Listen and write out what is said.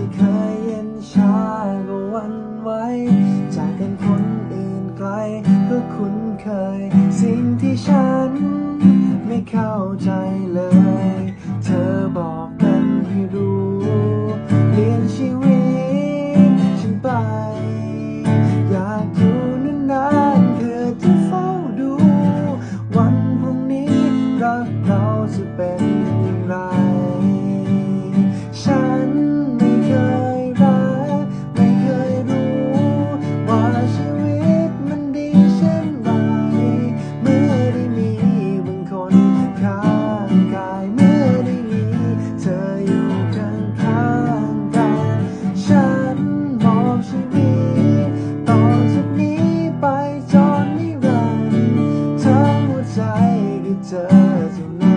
ที่เคยเย็นชาก็วันไว้ จากกันคนอื่นไกลก็คุ้นเคย สิ่งที่ฉันไม่เข้าใจเลย เธอบอกกันให้รู้เปลี่ยนชีวิตฉันไป อยากอยู่นานๆเพื่อจะเฝ้าดู วันพรุ่งนี้รักเราจะเป็น 这种